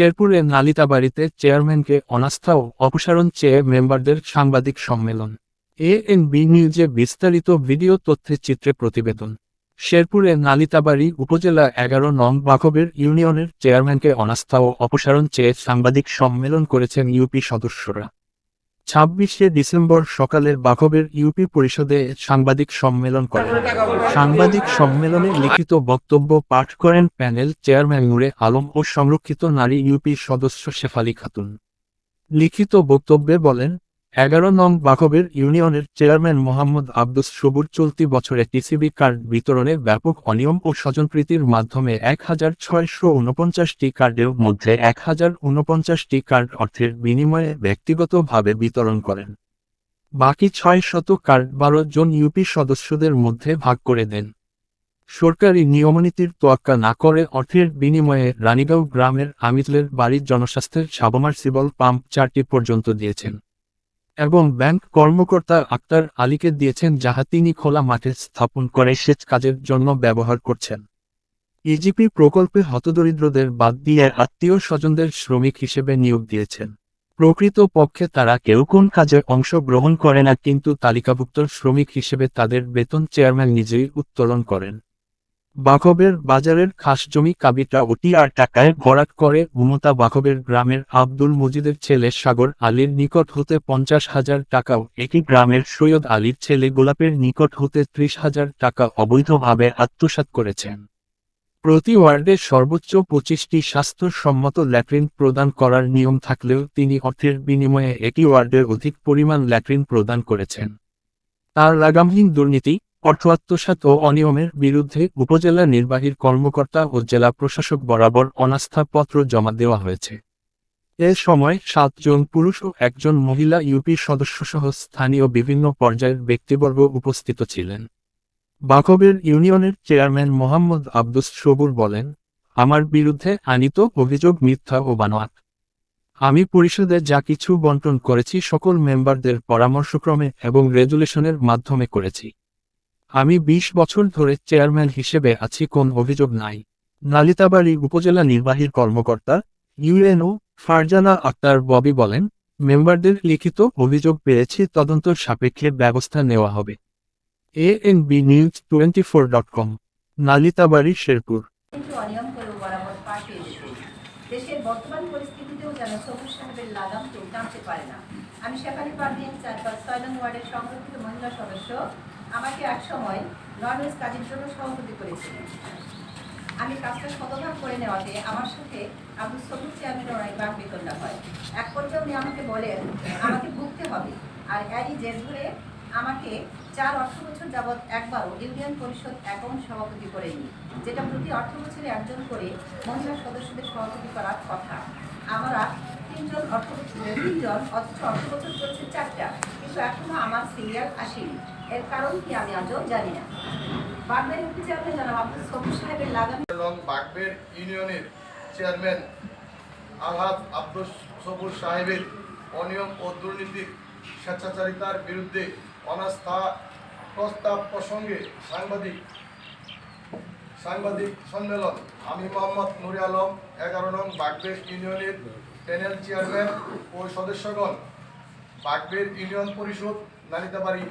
শেরপুরে নালিতাবাড়িতে চেয়ারম্যানকে অনাস্থা ও অপসারণ চেয়ে মেম্বারদের সাংবাদিক সম্মেলন। এ এন বি নিউজে বিস্তারিত ভিডিও তথ্যচিত্রে প্রতিবেদন। শেরপুরে নালিতাবাড়ি উপজেলা এগারো নং বাকবের ইউনিয়নের চেয়ারম্যানকে অনাস্থা ও অপসারণ চেয়ে সাংবাদিক সম্মেলন করেছেন ইউপি সদস্যরা। ছাব্বিশে ডিসেম্বর সকালের বাকবের ইউপি পরিষদে সাংবাদিক সম্মেলন করেন সাংবাদিক সম্মেলনে লিখিত বক্তব্য পাঠ করেন প্যানেল চেয়ারম্যান নূরে আলম ও সংরক্ষিত নারী ইউপি সদস্য শেফালি খাতুন। লিখিত বক্তব্যে বলেন এগারো নং বাকবের ইউনিয়নের চেয়ারম্যান মোহাম্মদ আব্দুস সবুর চলতি বছরে টিসিবি কার্ড বিতরণে ব্যাপক অনিয়ম ও স্বজনপ্রীতির মাধ্যমে এক হাজার ছয়শো কার্ডের মধ্যে এক হাজার উনপঞ্চাশটি কার্ড অর্থের বিনিময়ে ব্যক্তিগতভাবে বিতরণ করেন। বাকি ছয় শত কার্ড বারো জন ইউপি সদস্যদের মধ্যে ভাগ করে দেন। সরকারি নিয়মনীতির তোয়াক্কা না করে অর্থের বিনিময়ে রানীগাঁও গ্রামের আমিতলের বাড়ির জনস্বাস্থ্যের সাবমার্সিবল পাম্প চারটি পর্যন্ত দিয়েছেন। এবং ব্যাংক কর্মকর্তা আক্তার আলীকে দিয়েছেন যাহা তিনি খোলা মাঠে স্থাপন করে সেচ কাজের জন্য ব্যবহার করছেন। ইজিপি প্রকল্পে হতদরিদ্রদের বাদ দিয়ে আত্মীয় স্বজনদের শ্রমিক হিসেবে নিয়োগ দিয়েছেন। প্রকৃত পক্ষে তারা কেউ কোন কাজে অংশ গ্রহণ করে না, কিন্তু তালিকাভুক্ত শ্রমিক হিসেবে তাদের বেতন চেয়ারম্যান নিজেই উত্তোলন করেন। বাকবের বাজারের খাস জমি কাবিটা ওটি আর টাকায় ভরাট করে উমতা বাঘবের গ্রামের আব্দুল মজিদের ছেলে সাগর আলীর নিকট হতে পঞ্চাশ হাজার টাকাও একই গ্রামের সৈয়দ আলীর ছেলে গোলাপের নিকট হতে ত্রিশ হাজার টাকা অবৈধভাবে আত্মসাৎ করেছেন। প্রতি ওয়ার্ডে সর্বোচ্চ পঁচিশটি স্বাস্থ্যসম্মত ল্যাট্রিন প্রদান করার নিয়ম থাকলেও তিনি অর্থের বিনিময়ে একই ওয়ার্ডের অধিক পরিমাণ ল্যাট্রিন প্রদান করেছেন। তার লাগামহীন দুর্নীতি অর্থ আত্মসাৎ ও অনিয়মের বিরুদ্ধে উপজেলা নির্বাহীর কর্মকর্তা ও জেলা প্রশাসক বরাবর অনাস্থাপত্র জমা দেওয়া হয়েছে। এ সময় সাতজন পুরুষ ও একজন মহিলা ইউপি সদস্যসহ স্থানীয় বিভিন্ন পর্যায়ের ব্যক্তিবর্গ উপস্থিত ছিলেন। বাকবের ইউনিয়নের চেয়ারম্যান মোহাম্মদ আব্দুস সবুর বলেন, আমার বিরুদ্ধে আনিত অভিযোগ মিথ্যা ও বানোয়াট। আমি পরিষদে যা কিছু বন্টন করেছি সকল মেম্বারদের পরামর্শক্রমে এবং রেজুলেশনের মাধ্যমে করেছি। আমি ২০ বছর ধরে চেয়ারম্যান হিসেবে আছি, কোন অভিযোগ নাই। নালিতাবাড়ি উপজেলা নির্বাহীর কর্মকর্তা ইউএনও ফারজানা আক্তার ববি বলেন, মেম্বারদের লিখিত অভিযোগ পেয়েছি, তদন্ত সাপেক্ষে ব্যবস্থা নেওয়া হবে। ANB news twenty four dot com, Nalitabari, Sherpur. ছয় নং ওয়ার্ডের সংরক্ষিত মহিলা সদস্য আমাকে এক সময় ননভেজ কাজের জন্য সভাপতি করেছিলেন আমি কাজটা শতভাগ করে নেওয়াতে আমার সাথে আব্দুল সবুজ চেয়ারম্যানের অনেক বাক বিতণ্ডা হয়। এক পর্যায়ে উনি আমাকে বলেন, আমাকে ভুগতে হবে। আর এরই জের ধরে আমাকে চার অর্থ বছর যাবৎ একবারও ইউনিয়ন পরিষদ অ্যাকাউন্ট সভাপতি করেনি, যেটা প্রতি অর্থ বছরে একজন করে মহিলা সদস্যদের সভাপতি করার কথা। আমরা তিনজন অর্থ বছরে তিনজন অথচ অর্থ বছর চলছে চারটা, কিন্তু এখনও আমার সিরিয়াল আসেনি। এর কারণ কি আমি আজও জানি না। বাগদারি উঠে চেয়ারম্যান জানাব আব্দুল সবুজ সাহেবের লাগাম এবং বাগবের ইউনিয়নের চেয়ারম্যান আলহাজ আব্দুল সবুর সাহেবের অনিয়ম ও দুর্নীতির স্বেচ্ছাচারিতার বিরুদ্ধে অনাস্থা প্রস্তাব প্রসঙ্গে সাংবাদিক সাংবাদিক সম্মেলন। আমি মোহাম্মদ নুরে আলম, এগারো নং বাগবের ইউনিয়নের প্যানেল চেয়ারম্যান ও সদস্যগণ। বাগবের ইউনিয়ন পরিষদ, নালিতাবাড়ি।